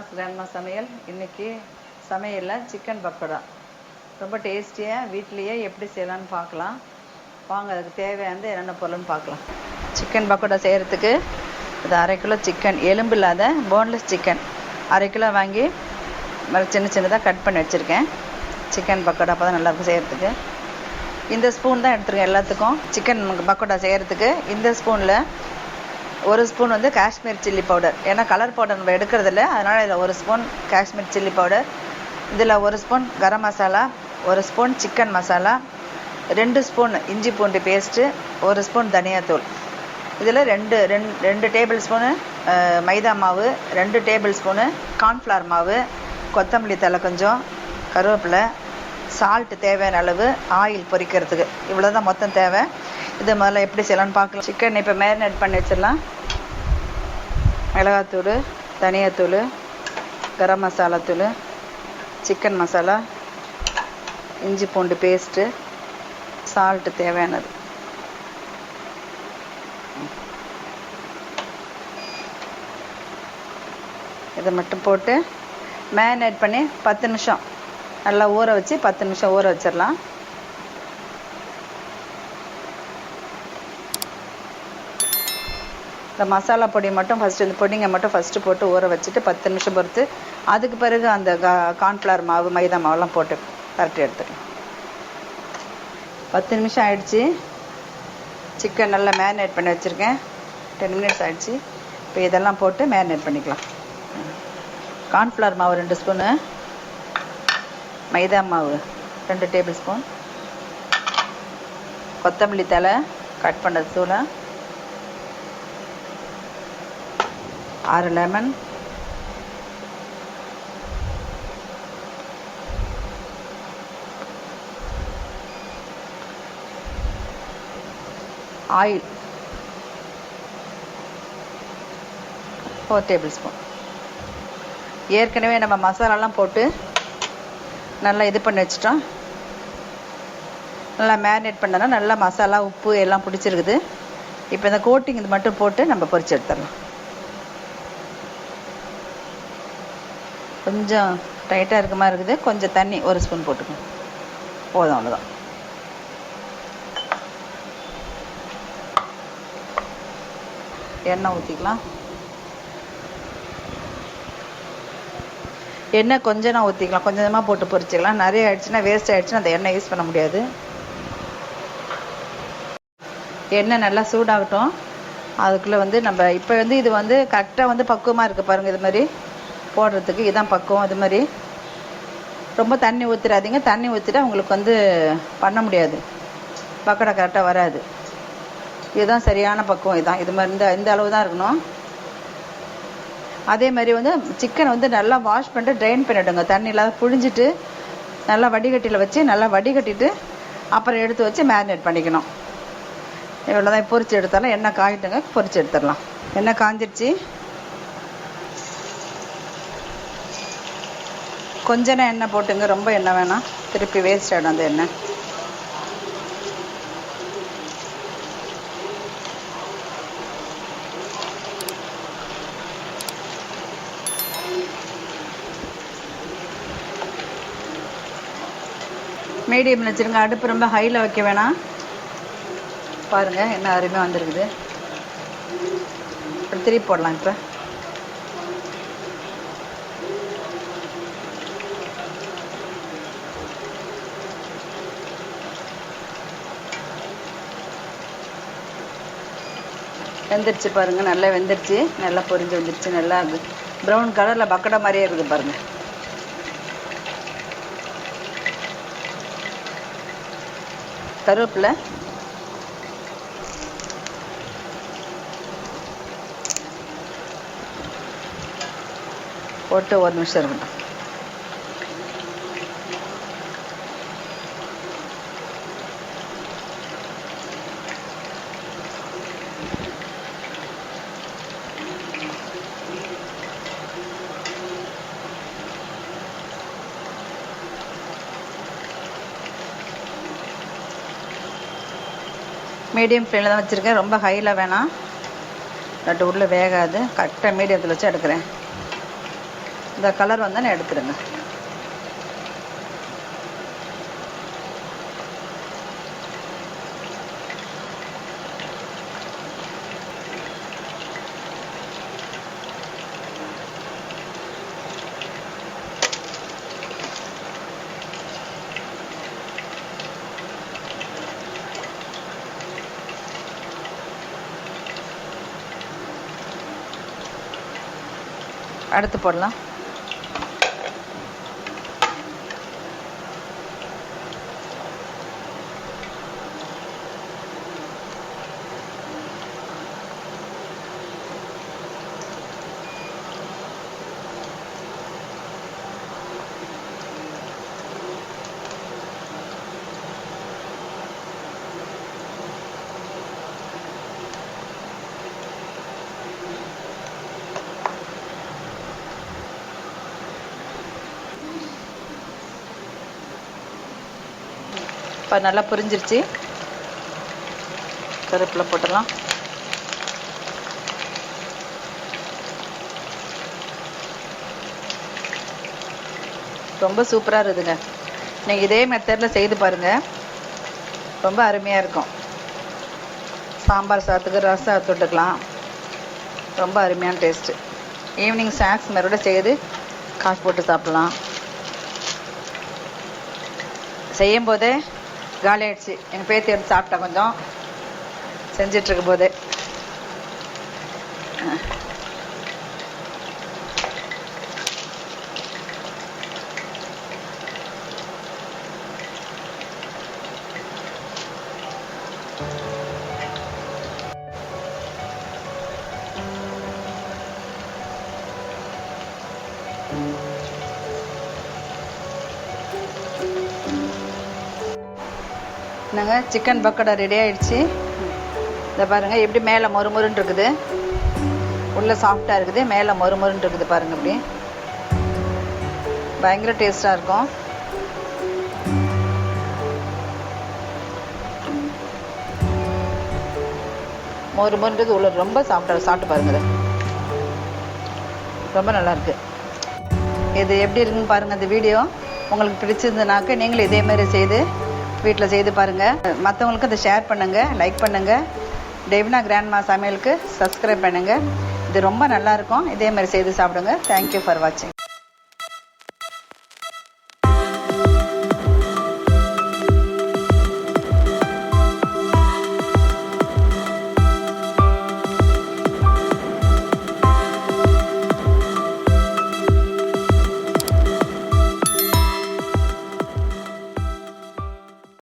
வணக்கம் கிராண்ட்மா சமையல். இன்னைக்கு சமையலில் சிக்கன் பக்கோடா. ரொம்ப டேஸ்டியாக வீட்லேயே எப்படி செய்யலாம்னு பார்க்கலாம். வாங்க அதுக்கு தேவையானது என்னென்ன பொருள்னு பார்க்கலாம். சிக்கன் பக்கோடா செய்கிறதுக்கு இது அரை கிலோ சிக்கன் எலும்பு இல்லாத போன்லெஸ் சிக்கன் அரை கிலோ வாங்கி சின்ன சின்னதாக கட் பண்ணி வச்சுருக்கேன். சிக்கன் பக்கோடா அப்போ தான் நல்லாயிருக்கும் செய்கிறதுக்கு இந்த ஸ்பூன் தான் எடுத்துருக்கேன் எல்லாத்துக்கும். சிக்கன் பக்கோடா செய்கிறதுக்கு இந்த ஸ்பூனில் ஒரு ஸ்பூன் வந்து காஷ்மீர் சில்லி பவுடர். ஏன்னா கலர் பவுடர் நம்ம எடுக்கிறதில்ல. அதனால் இதில் ஒரு ஸ்பூன் காஷ்மீர் சில்லி பவுடர். இதில் ஒரு ஸ்பூன் கரம் மசாலா ஒரு ஸ்பூன் சிக்கன் மசாலா ரெண்டு ஸ்பூன் இஞ்சி பூண்டு பேஸ்ட்டு ஒரு ஸ்பூன் தனியாத்தூள். இதில் ரெண்டு ரெண்டு ரெண்டு டேபிள் ஸ்பூனு மைதா மாவு ரெண்டு டேபிள் ஸ்பூனு கார்ன்ஃப்ளவர் மாவு கொத்தமல்லி தலை கொஞ்சம் கருவேப்பிலை சால்ட் தேவையான அளவு ஆயில் பொரிக்கிறதுக்கு. இவ்வளோ தான் மொத்தம் தேவை. இது முதல்ல எப்படி செய்யலாம்னு பார்க்கலாம். சிக்கன் இப்போ மேரினேட் பண்ணி வச்சிடலாம். மிளகாத்தூள் தனியாத்தூள் கரம் மசாலாத்தூள் சிக்கன் மசாலா இஞ்சி பூண்டு பேஸ்ட்டு சால்ட்டு தேவையானது. இதை மட்டும் போட்டு மேரினேட் பண்ணி பத்து நிமிஷம். நல்லா ஊற வச்சு பத்து நிமிஷம் ஊற வச்சிடலாம். இந்த மசாலா பொடி மட்டும் ஃபஸ்ட்டு இந்த பொடிங்க மட்டும் ஃபஸ்ட்டு போட்டு ஊற வச்சுட்டு பத்து நிமிஷம் பொறுத்து அதுக்கு பிறகு அந்த கார்ன்ஃப்ளவர் மாவு மைதா மாவுலாம் போட்டு கரெக்டாக எடுத்துக்கலாம் பத்து நிமிஷம் ஆயிடுச்சு. சிக்கன் நல்லா மேரினேட் பண்ணி வச்சுருக்கேன். டென் மினிட்ஸ் ஆயிடுச்சு. இப்போ இதெல்லாம் போட்டு மேரினேட் பண்ணிக்கலாம். கார்ன்ஃப்ளவர் மாவு ரெண்டு ஸ்பூனு மைதா மாவு ரெண்டு டேபிள் ஸ்பூன் கொத்தமல்லி தலை கட் பண்ண தூளை. ஆறு lemon oil. Four table spoon ஏற்கனவே நம்ம மசாலாலாம் போட்டு நல்லா இது பண்ணி வச்சிட்டோம். நல்லா மேரினேட் பண்ணனா நல்லா மசாலா உப்பு எல்லாம் பிடிச்சிருக்குது. இப்போ இந்த கோட்டிங் இது மட்டும் போட்டு நம்ம பொரிச்சு எடுத்துடலாம். கொஞ்சம் டைட்டாக இருக்க மாதிரி இருக்குது. கொஞ்சம் தண்ணி ஒரு ஸ்பூன் போட்டுக்கணும் போதும் அவ்வளோதான் எண்ணெய் ஊற்றிக்கலாம் எண்ணெய் கொஞ்சமாக ஊற்றிக்கலாம் கொஞ்சமாக போட்டு பொரிச்சிக்கலாம். நிறைய ஆயிடுச்சுன்னா வேஸ்ட் ஆயிடுச்சுன்னா அந்த எண்ணெய் யூஸ் பண்ண முடியாது. எண்ணெய் நல்லா சூடாகட்டும். அதுக்குள்ளே வந்து நம்ம இப்போ வந்து இது வந்து கரெக்டாக வந்து பக்குவமாக இருக்குது பாருங்கள் இது மாதிரி. போடுறதுக்கு இதான் பக்குவம் இது மாதிரி. ரொம்ப தண்ணி ஊற்றிடாதீங்க தண்ணி ஊற்றிட்டா உங்களுக்கு வந்து பண்ண முடியாது. பக்கடை கரெக்டாக வராது. இதுதான் சரியான பக்குவம் இதுதான் இது மாதிரி இந்த இந்த அளவு தான் இருக்கணும். அதே மாதிரி வந்து சிக்கனை வந்து நல்லா வாஷ் பண்ணிட்டு ட்ரைன் பண்ணிவிடுங்க தண்ணி இல்லாத புழிஞ்சிட்டு நல்லா வடிகட்டியில் வச்சு நல்லா வடிகட்டிட்டு அப்புறம் எடுத்து வச்சு மேரினேட் பண்ணிக்கணும். இவ்வளோதான் பொரிச்சு எடுத்தாலும் எண்ணெய் காயிட்டுங்க பொரிச்சு எடுத்துடலாம். எண்ணெய் காஞ்சிருச்சு. கொஞ்சம் எண்ணெய் போட்டுங்க ரொம்ப எண்ணெய் வேணாம் திருப்பி வேஸ்ட் ஆகிடும் அந்த எண்ணெய். மீடியமில் வச்சுருங்க. அடுப்பு ரொம்ப ஹையில் வைக்க வேணாம் பாருங்கள் என்ன அருமையாக வந்துருக்குது. திருப்பி போடலாம் இப்போ. வெந்துருச்சு பாருங்கள் நல்லா வெந்துருச்சு. நல்லா பொரிஞ்சு வந்துருச்சு நல்லா ப்ரௌன் கலரில் பக்கடை மாதிரியே இருக்குது பாருங்கள் கருவேப்பிலை. போட்டு ஒரு நிமிஷம் இருக்கட்டும். மீடியம் ஃப்ளேமில் தான் வச்சுருக்கேன். ரொம்ப ஹையில் வேணாம். நட்டு உள்ளே வேகாது. கரெக்டாக மீடியத்தில் வச்சு எடுக்கிறேன். இந்த கலர் வந்தால் எடுத்துடுங்க. அடுத்து போடலாம். இப்போ நல்லா புரிஞ்சிருச்சு. கருப்பில் போட்டுடலாம். ரொம்ப சூப்பராக இருக்குதுங்க நீங்கள் இதே மெத்தடில் செய்து பாருங்கள் ரொம்ப அருமையாக இருக்கும். சாம்பார் சாதத்துக்கு ரசம் தொட்டுக்கலாம் ரொம்ப அருமையான டேஸ்ட்டு ஈவினிங் ஸ்நாக்ஸ் மறுபடியும் செய்து காசு போட்டு சாப்பிட்லாம். செய்யும் போதே காலி ஆயிடுச்சு எங்கள் பேத்தி எடுத்து சாப்பிட்டேன் கொஞ்சம் செஞ்சிட்டு போதே நாங்கள் சிக்கன் பக்கோடா ரெடி ஆயிடுச்சு. இதை பாருங்கள் எப்படி மேலே மொறுமொறுன்னு இருக்குது. உள்ளே சாஃப்டாக இருக்குது மேலே மொறுமொறுன்னு இருக்குது பாருங்கள் இப்படி. பயங்கர டேஸ்ட்டாக இருக்கும். மொறுமொருன்றது உள்ள ரொம்ப சாப்பிட்டா சாப்பிட்டு பாருங்க ரொம்ப நல்லா இருக்கு. இது எப்படி இருக்குன்னு பாருங்க இந்த வீடியோ உங்களுக்கு பிடிச்சிருந்ததுனாக்க நீங்களும் இதே மாதிரி செய்து வீட்டில் செய்து பாருங்கள் மற்றவங்களுக்கு இதை ஷேர் பண்ணுங்கள் லைக் பண்ணுங்கள் டெவினா கிராண்ட்மா சமையலுக்கு சப்ஸ்கிரைப் பண்ணுங்கள் இது ரொம்ப நல்லாயிருக்கும் இதே மாதிரி செய்து சாப்பிடுங்க. தேங்க்யூ ஃபார் வாட்சிங்